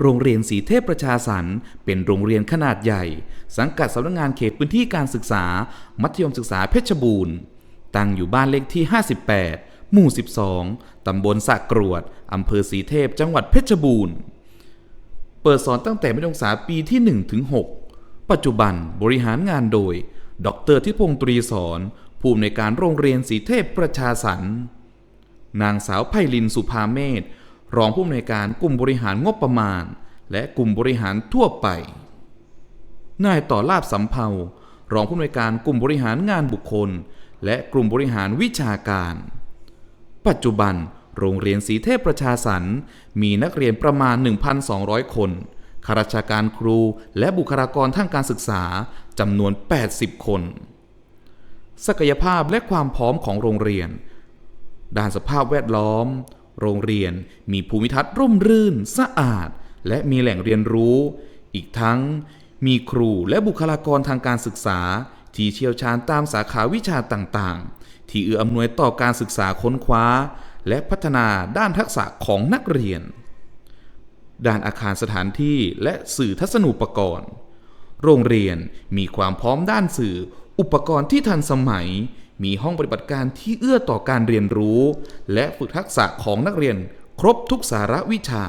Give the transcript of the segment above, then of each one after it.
โรงเรียนสีเทพประชาสรรค์เป็นโรงเรียนขนาดใหญ่ สังกัดสำนักงานเขตพื้นที่การศึกษา มัธยมศึกษาเพชรบูรณ์ ตั้งอยู่บ้านเลขที่ 58 หมู่ 12 ตำบลสะกรวด อำเภอสีเทพจังหวัดเพชรบูรณ์ เปิดสอนตั้งแต่มัธยมศึกษาปีที่1ถึง6ปัจจุบันบริหารงานโดย ดรทิพงศ์ตรีสอน ผู้อำนวยการโรงเรียนสีเทพประชาสรรค์นางสาวไพลินสุภาเมธ รองผู้อำนวยการกลุ่มบริหารงบประมาณ และกลุ่มบริหารทั่วไป นายต่อลาบสำเภารองผู้อำนวยการกลุ่มบริหารงานบุคคล และกลุ่มบริหารวิชาการ ปัจจุบันโรงเรียนสีเทพประชาสรรค์มีนักเรียนประมาณ 1,200 คนข้าราชการครูและบุคลากรทางการศึกษาจำนวน 80 คน ศักยภาพและความพร้อมของโรงเรียน ด้านสภาพแวดล้อม โรงเรียนมีภูมิทัศน์ร่มรื่นสะอาด และมีแหล่งเรียนรู้ อีกทั้งมีครูและบุคลากรทางการศึกษา ที่เชี่ยวชาญตามสาขาวิชาต่างๆ ที่เอื้ออำนวยต่อการศึกษาค้นคว้า และพัฒนาด้านทักษะของนักเรียน ด้านอาคารสถานที่และสื่อทัศนูปกรณ์ โรงเรียนมีความพร้อมด้านสื่อ อุปกรณ์ที่ทันสมัย มีห้องปฏิบัติการที่เอื้อต่อการเรียนรู้ และฝึกทักษะของนักเรียนครบทุกสาระวิชา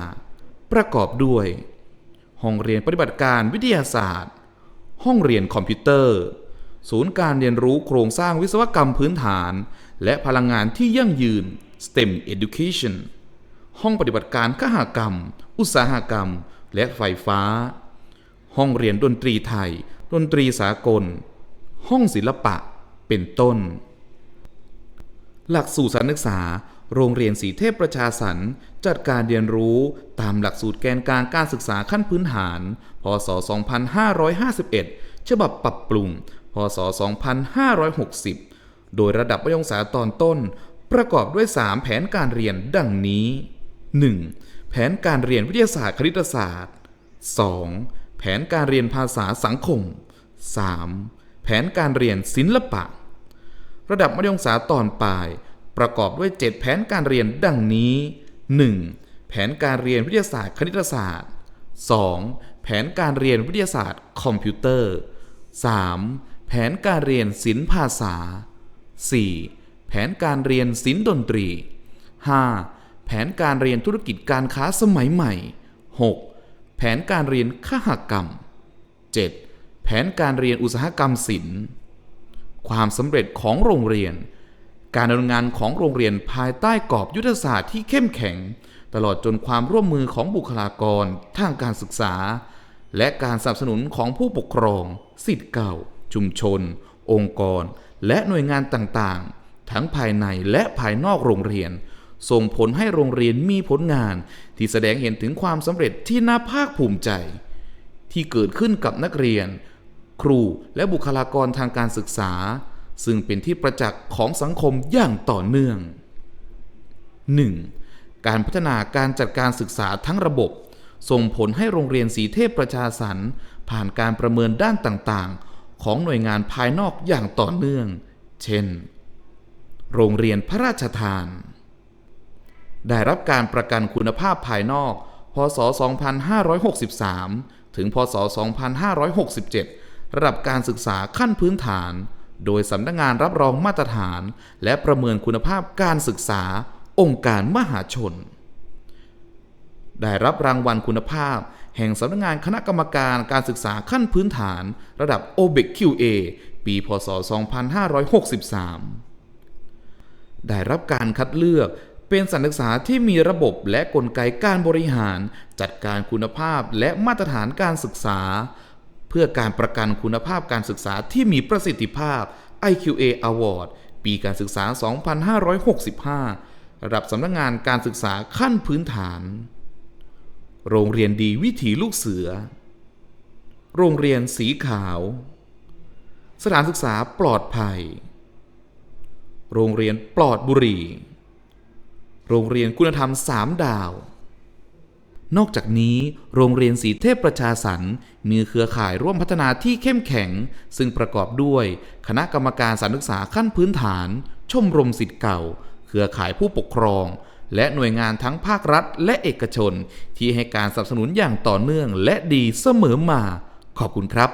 ประกอบด้วย ห้องเรียนปฏิบัติการวิทยาศาสตร์ ห้องเรียนคอมพิวเตอร์ ศูนย์การเรียนรู้โครงสร้างวิศวกรรมพื้นฐาน และพลังงานที่ยั่งยืน STEM Education ห้องปฏิบัติการขหกรรม อุตสาหกรรม และไฟฟ้า ห้องเรียนดนตรีไทย ดนตรีสากล ห้องศิลปะเป็นต้น หลักสูตรการศึกษา โรงเรียนสีเทพประชาสรรค์จัดการเรียนรู้ตามหลักสูตรแกนกลางการศึกษาขั้นพื้นฐาน พศ 2551 ฉบับปรับปรุง พศ 2560 โดยระดับมัธยมศึกษาตอนต้น ประกอบด้วย 3 แผนการเรียนดังนี้ 1. แผนการเรียนวิทยาศาสตร์คณิตศาสตร์ 2. แผนการเรียนภาษาสังคม 3. แผนการเรียนศิลปะ ระดับมัธยมศึกษาตอนปลาย ประกอบด้วย 7 แผนการเรียนดังนี้ 1. แผนการเรียนวิทยาศาสตร์คณิตศาสตร์ 2. แผนการเรียนวิทยาศาสตร์คอมพิวเตอร์ 3. แผนการเรียนศิลปภาษา 4. แผนการเรียนศิลปดนตรี 5. แผนการเรียนธุรกิจการค้าสมัยใหม่ 6. แผนการเรียนขหกรรม 7. แผนการเรียนอุตสาหกรรมศิลป์ ความสำเร็จของโรงเรียน การดำเนินงานของโรงเรียนภายใต้กรอบยุทธศาสตร์ที่เข้มแข็ง ตลอดจนความร่วมมือของบุคลากรทางการศึกษา และการสนับสนุนของผู้ปกครองสิทธิ์เก่า ชุมชน องค์กร และหน่วยงานต่างๆ ทั้งภายในและภายนอกโรงเรียน ส่งผลให้โรงเรียนมีผลงานที่แสดงเห็นถึงความสำเร็จที่น่าภาคภูมิใจ ที่เกิดขึ้นกับนักเรียน ครูและบุคลากรทางการศึกษา ซึ่งเป็นที่ประจักษ์ของสังคมอย่างต่อเนื่อง 1. การพัฒนาการจัดการศึกษาทั้งระบบ ส่งผลให้โรงเรียนสีเทพประชาสรรผ่านการประเมินด้านต่างๆ ของหน่วยงานภายนอกอย่างต่อเนื่อง เช่น โรงเรียนพระราชทาน ได้รับการประกันคุณภาพภายนอก พศ 2563 ถึง พศ 2567 ระดับการศึกษาขั้นพื้นฐาน โดยสำนักงงานรับรองมาตรฐาน และประเมินคุณภาพการศึกษา องค์การมหาชน ได้รับรางวัลคุณภาพ แห่งสำนักงานคณะกรรมการการศึกษาขั้นพื้นฐาน ระดับ o b e c QA ปี พศ 2563 ได้รับการคัดเลือก เป็นสถานศึกษาที่มีระบบและกลไกการบริหาร จัดการคุณภาพและมาตรฐานการศึกษา เพื่อการประกันคุณภาพการศึกษาที่มีประสิทธิภาพ IQA Award ปีการศึกษา 2565 ระดับสำนักงงานการศึกษาขั้นพื้นฐาน โรงเรียนดีวิถีลูกเสือ โรงเรียนสีขาว สถานศึกษาปลอดภัย โรงเรียนปลอดบุหรี่ โรงเรียนคุณธรรมสามดาว นอกจากนี้ โรงเรียนสีเทพประชาสรรค์มีเครือข่ายร่วมพัฒนาที่เข้มแข็ง ซึ่งประกอบด้วย คณะกรรมการสานศึกษาขั้นพื้นฐาน ชมรมสิทธิ์เก่า เครือข่ายผู้ปกครอง และหน่วยงานทั้งภาครัฐ และเอกชน ที่ให้การสนับสนุนอย่างต่อเนื่องและดีเสมอมา ขอบคุณครับ